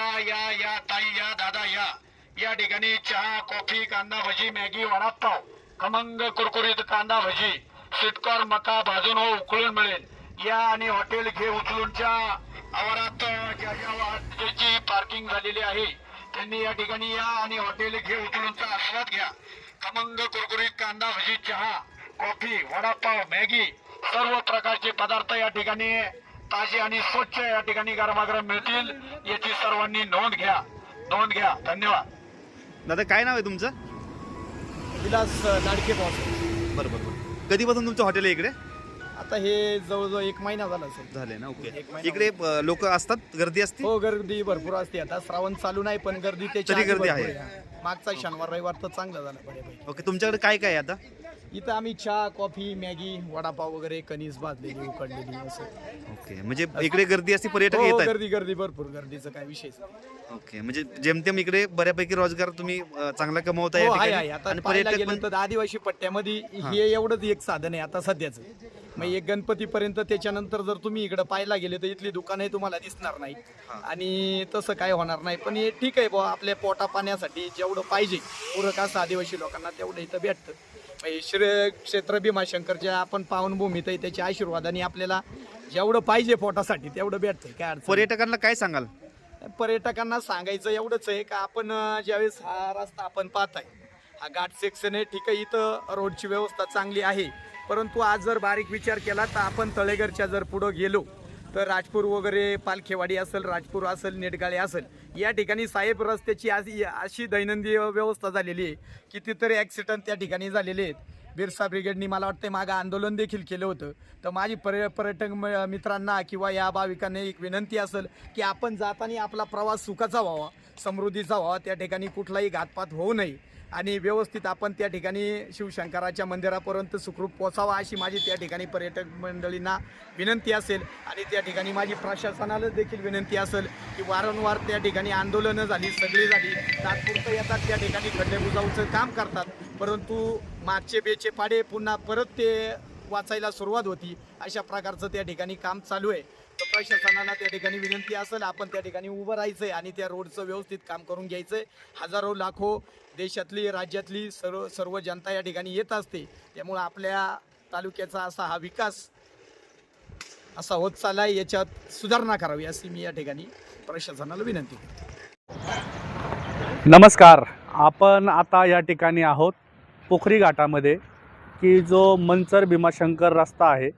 या या या ताई या दादा या. या ठिकाणी चहा कॉफी कांदा भजी मॅगी वडापाव खमंग कुरकुरीत कांदा भजी सिटकॉर मका भाजून व उकळून मिळेल. या आणि हॉटेल घे उचलूनच्या आवारात ज्या ज्या पार्किंग झालेली आहे त्यांनी या ठिकाणी या आणि हॉटेल घे उचलूनचा आस्वाद घ्या. खमंग कुरकुरीत कांदा भजी चहा कॉफी वडापाव मॅगी सर्व प्रकारचे पदार्थ या ठिकाणी ताजे आणि स्वच्छ या ठिकाणी गरमागरम मिळतील याची सर्वांनी नोंद घ्या. नोंद घ्या. धन्यवाद. दादा काय नाव आहे तुमचं? विलास लाडके बॉस बरं बरं बरं. कधीपासून तुमचं हॉटेल आहे इकडे? आता हे जवळजवळ एक महिना झाला असेल झाले ना ओके. एक महिना इकडे लोक असतात? गर्दी असते? हो गर्दी भरपूर असते. आता श्रावण चालू नाही पण गर्दी तरी आधी गर्दी भरपूर आहे. मागचा शनिवार रविवार तर चांगला झाला ओके तुमच्याकडे काय काय आहे आता? इथं आम्ही चहा कॉफी मॅगी वडापाव वगैरे कणीस भाजलेली उकडलेली असं. ओके म्हणजे इकडे गर्दी असते पर्यटक हो, हो, येतात गर्दी गर्दी भरपूर गर्दीचं काय विषय ओके म्हणजे जेमतेम इकडे बऱ्यापैकी रोजगार तुम्ही अं, चांगला कमवता या हो आहे ठिकाणी. आता आणि पाहायला पर्यटक गेलं पण तर आदिवासी पट्ट्यामध्ये हे एवढंच एक साधन आहे आता सध्याचं. मग एक गणपतीपर्यंत त्याच्यानंतर जर तुम्ही इकडे पाहायला गेले तर इथली दुकानही तुम्हाला दिसणार नाही. आणि तसं काय होणार नाही. पण हे ठीक आहे बुवा आपल्या पोटा पाण्यासाठी जेवढं पाहिजे पूरक असं आदिवासी लोकांना तेवढं इथं भेटतं. श्री क्षेत्र भीमाशंकरच्या आपण पावनभूमीत आहे त्याच्या आशीर्वादाने आपल्याला जेवढं पाहिजे पोटासाठी तेवढं भेटतंय. काय अडचण. पर्यटकांना काय सांगाल? पर्यटकांना सांगायचं एवढंच आहे का आपण अं, ज्यावेळेस हा रस्ता आपण पाहताय हा घाट सेक्शन आहे ठीक आहे इथं रोडची व्यवस्था चांगली आहे. परंतु आज जर बारीक विचार केला तर आपण तळेघरच्या जर पुढं गेलो तर राजपूर वगैरे पालखेवाडी असेल राजपूर असेल नेटगाळे असेल या ठिकाणी साहेब रस्त्याची अशी अशी दैनंदिन व्यवस्था झालेली आहे कितीतरी ॲक्सिडंट त्या ठिकाणी झालेले आहेत. बिरसा ब्रिगेडनी मला वाटतं मागं आंदोलन देखील केलं होतं. तर माझी पर्य पर्यटक म- मित्रांना किंवा या भाविकांना एक विनंती असेल की आपण जाताना आपला प्रवास सुखाचा व्हावा समृद्धीचा व्हावा. त्या ठिकाणी कुठलाही घातपात होऊ नये. आणि व्यवस्थित आपण त्या ठिकाणी शिवशंकराच्या मंदिरापर्यंत सुखरूप पोचावा अशी माझी त्या ठिकाणी पर्यटक मंडळींना विनंती असेल. आणि त्या ठिकाणी माझी प्रशासनाला देखील विनंती असेल की वारंवार त्या ठिकाणी आंदोलनं झाली सगळी झाली. तात्पुरतं येतात त्या ठिकाणी खड्डे बुजाऊचं काम करतात. परंतु मागचे बेचे पाडे पुन्हा परत ते वाचायला सुरुवात होती. अशा प्रकारचं त्या ठिकाणी काम चालू आहे. तर प्रशासनाला त्या ठिकाणी विनंती असेल आपण त्या ठिकाणी उभं राहायचं आहे आणि त्या रोडचं व्यवस्थित काम करून घ्यायचं आहे हजारो लाखो देशातली राज्यातली सर्व सर्व जनता या ठिकाणी येत असते. त्यामुळं आपल्या तालुक्याचा असा हा विकास असा होत चाललाय. याच्यात सुधारणा करावी अशी मी या ठिकाणी प्रशासनाला विनंती करतो. नमस्कार. आपण आता या ठिकाणी आहोत पोखरी घाटामध्ये की जो मंचर भीमाशंकर रस्ता आहे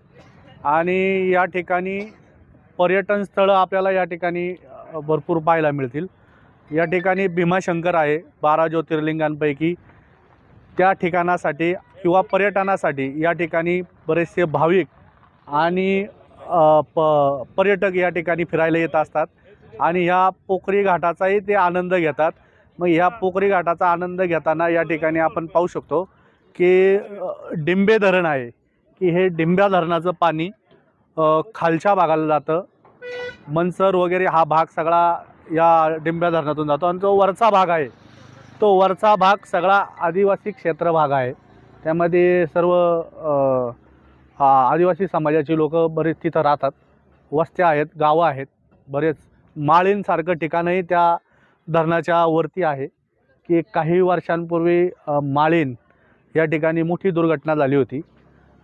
आणि या ठिकाणी पर्यटन स्थळं आपल्याला या ठिकाणी भरपूर पाहायला मिळतील. या ठिकाणी भीमाशंकर आहे बारा ज्योतिर्लिंगांपैकी. त्या ठिकाणासाठी किंवा पर्यटनासाठी या ठिकाणी बरेचसे भाविक आणि प पर्यटक या ठिकाणी फिरायला येत असतात. आणि ह्या पोखरी घाटाचाही ते आनंद घेतात. मग ह्या पोखरी घाटाचा आनंद घेताना या ठिकाणी आपण पाहू शकतो की डिंबे धरण आहे. की हे डिंब्या धरणाचं पाणी खालच्या भागाला जातं. मनसर वगैरे हा भाग सगळा या डिंब्या धरणातून जातो. आणि जो वरचा भाग आहे. तो वरचा भाग सगळा आदिवासी क्षेत्र भाग आहे. त्यामध्ये सर्व आदिवासी समाजाची लोक बरेच तिथं राहतात. वस्त्या आहेत गावं आहेत. बरेच माळींसारखं ठिकाणही त्या धरणाच्या वरती आहे. की काही वर्षांपूर्वी माळीन या ठिकाणी मोठी दुर्घटना झाली होती.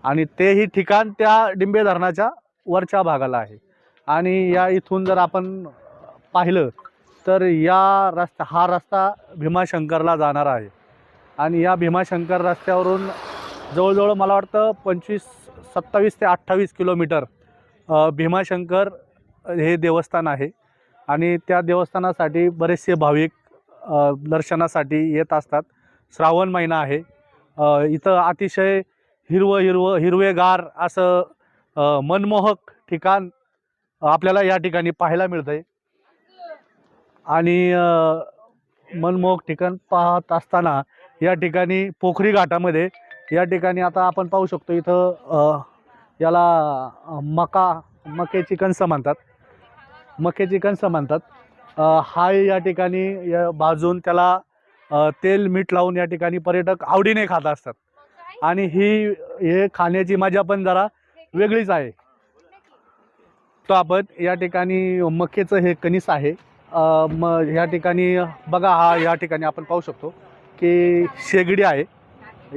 आणि तेही ठिकाण त्या डिंबे धरणाच्या वरच्या भागाला आहे. आणि या इथून जर आपण पाहिलं तर या रस्ता हा रस्ता भीमाशंकरला जाणार आहे. आणि या भीमाशंकर रस्त्यावरून जवळजवळ मला वाटतं पंचवीस सत्तावीस ते अठ्ठावीस किलोमीटर भीमाशंकर हे देवस्थान आहे. आणि त्या देवस्थानासाठी बरेचसे भाविक दर्शनासाठी येत असतात. श्रावण महिना आहे. इथं अतिशय हिरवं हिरवं हिरवेगार असं मनमोहक ठिकाण आपल्याला या ठिकाणी पाहायला मिळतं आहे आणि मनमोहक ठिकाण पाहत असताना या ठिकाणी पोखरी घाटामध्ये या ठिकाणी आता आपण पाहू शकतो इथं याला मका मक्याची कणसं म्हणतात. मक्याची कणसं म्हणतात. हा या ठिकाणी या भाजून त्याला तेल मीठ लावून या ठिकाणी पर्यटक आवडीने खात असतात. आणि ही हे खाण्याची मजा पण जरा वेगळीच आहे. तो आपण या ठिकाणी मक्याचं हे कणीस आहे. मग ह्या ठिकाणी बघा हा या ठिकाणी आपण पाहू शकतो की शेगडी आहे.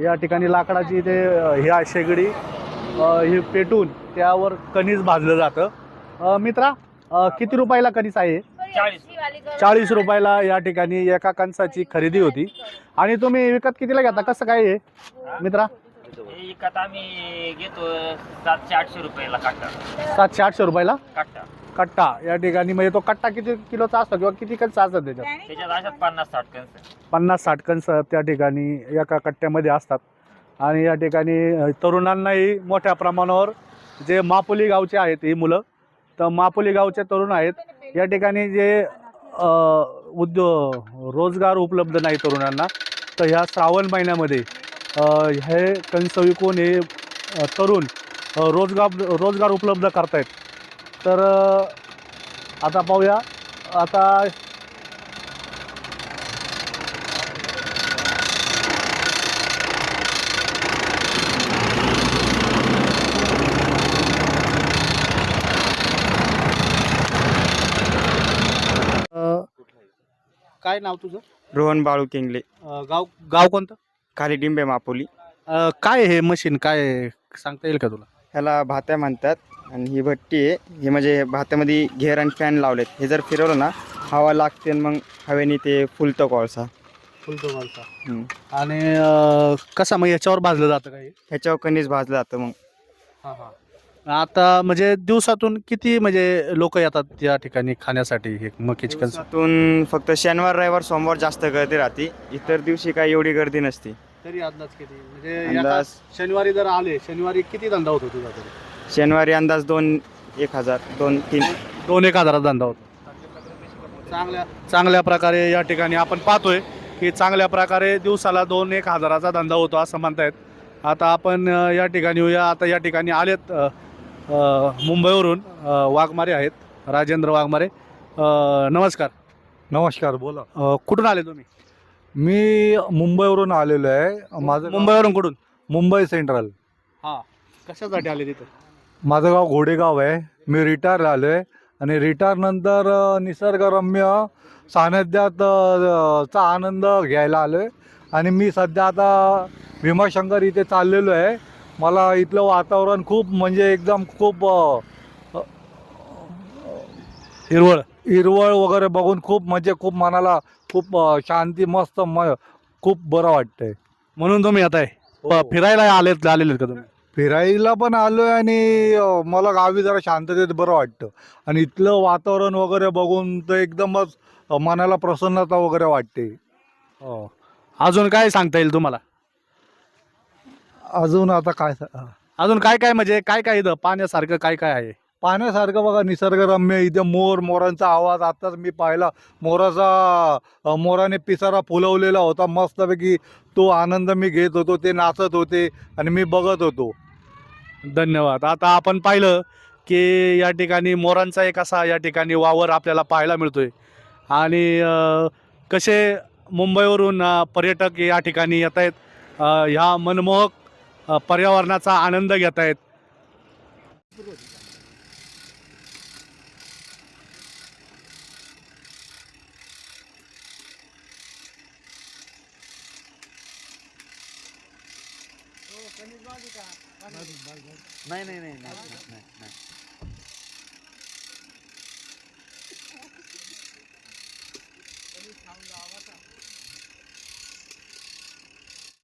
या ठिकाणी लाकडाची ते ह्या शेगडी हे पेटून त्यावर कणीस भाजलं जातं. मित्रा किती रुपयाला कणीस आहे चाळीस. रुपयाला या ठिकाणी एका कणसाची खरेदी होती. आणि तुम्ही विकत कितीला घेता? कसं काय आहे मित्रा? हे विकत आम्ही घेतो सातशे आठशे रुपयाला काटा. सातशे आठशे रुपयाला? काटा. कट्टा या ठिकाणी म्हणजे तो कट्टा किती किलोचा असतो किंवा किती कणस असतात त्याच्यात? त्याच्यात पन्नास साठ कन्स पन्नास साठ कणस त्या ठिकाणी एका कट्ट्यामध्ये असतात. आणि या ठिकाणी अ, तरुणांनाही मोठ्या प्रमाणावर जे मापोली गावचे आहेत ही मुलं तर मापोली गावचे तरुण आहेत. या ठिकाणी जे अ, उद्योग रोजगार उपलब्ध नाही तरुणांना तर ह्या श्रावण महिन्यामध्ये अ, हे कणस विकून हे अ, तरुण अ, रोजगार रोजगार उपलब्ध करतायत. तर आता पाहूया. आता काय नाव तुझं? रोहन बाळू केंगले. अ, गाव गाव कोणतं? खाली डिंबे मापोली. अ, काय हे मशीन काय आहे? सांगता येईल का तुला? ह्याला भात्या म्हणतात. आणि ही भट्टी आहे. हे म्हणजे भात्यामध्ये घेर आणि फॅन लावलेत. हे जर फिरवलं ना हवा लागते आणि मग हवेने ते फुलतं कोळसा. फुलतो हम्म. आणि अ, कसा मग याच्यावर भाजलं जातं काही? ह्याच्यावर कणीस भाजलं जातं मग. आता म्हणजे दिवसातून किती म्हणजे लोक येतात या ठिकाणी खाण्यासाठी? हे मकीची कणस. दिवसातून फक्त शनिवार रविवार सोमवार जास्त गर्दी राहते. इतर दिवशी काही एवढी गर्दी नसते. तरी अंदाज किती? म्हणजे अंदाज एका शनिवारी जर आले शनिवारी किती धंदा होतो तुझा तरी? शनिवारी अंदाज दोन एक हजार दोन तीन. दोन एक हजारात धंदा होतो. चांगल्या चांगल्या प्रकारे या ठिकाणी आपण पाहतोय की चांगल्या प्रकारे दिवसाला दोन एक हजाराचा धंदा होतो असं म्हणतायत. आता आपण अ, या ठिकाणी येऊया. आता या ठिकाणी आलेत अ, अ, मुंबईवरून अ, वाघमारे आहेत. राजेंद्र वाघमारे. अ, नमस्कार. नमस्कार बोला. अ, कुठून आले तुम्ही? मी मुंबईवरून आलेलो आहे. माझं मुंबईवरून कुठून? मुंबई सेंट्रल. हां. कशासाठी आले तिथं? माझं गाव घोडेगाव आहे. मी रिटायर झालो आहे. आणि रिटायर नंतर अ, निसर्गरम्य सानिध्यात चा आनंद घ्यायला आलो आहे. आणि मी सध्या आता भीमाशंकर इथे चाललेलो आहे. मला इथलं वातावरण खूप म्हणजे एकदम खूप हिरवळ. हिरवळ वगैरे बघून खूप म्हणजे खूप मनाला खूप शांती मस्त म खूप बरं वाटतंय. म्हणून तुम्ही आहे हो. फिरायला आलेत आलेले का तुम्ही? फिरायला पण आलोय आणि अ, मला गावी जरा शांततेत बरं वाटतं. आणि इथलं वातावरण वगैरे बघून तर एकदमच अ, मनाला प्रसन्नता वगैरे वाटते. हो. अजून काय सांगता येईल तुम्हाला? अजून आता काय सा- अजून काय काय म्हणजे काय काय इथं? पाण्यासारखं काय काय आहे? पाहण्यासारखं बघा निसर्गरम्य इथे मोर मोरांचा आवाज आताच मी पाहिला. मोराचा मोराने पिसारा फुलवलेला होता. मस्तपैकी तो आनंद मी घेत होतो. ते नाचत होते आणि मी बघत होतो. धन्यवाद. आता आपण पाहिलं की या ठिकाणी मोरांचा एक असा या ठिकाणी वावर आपल्याला पाहायला मिळतोय. आणि कसे मुंबईवरून पर्यटक या ठिकाणी येत आहेत ह्या मनमोहक पर्यावरणाचा आनंद घेत आहेत. नाही नाही नाही नाही नाही.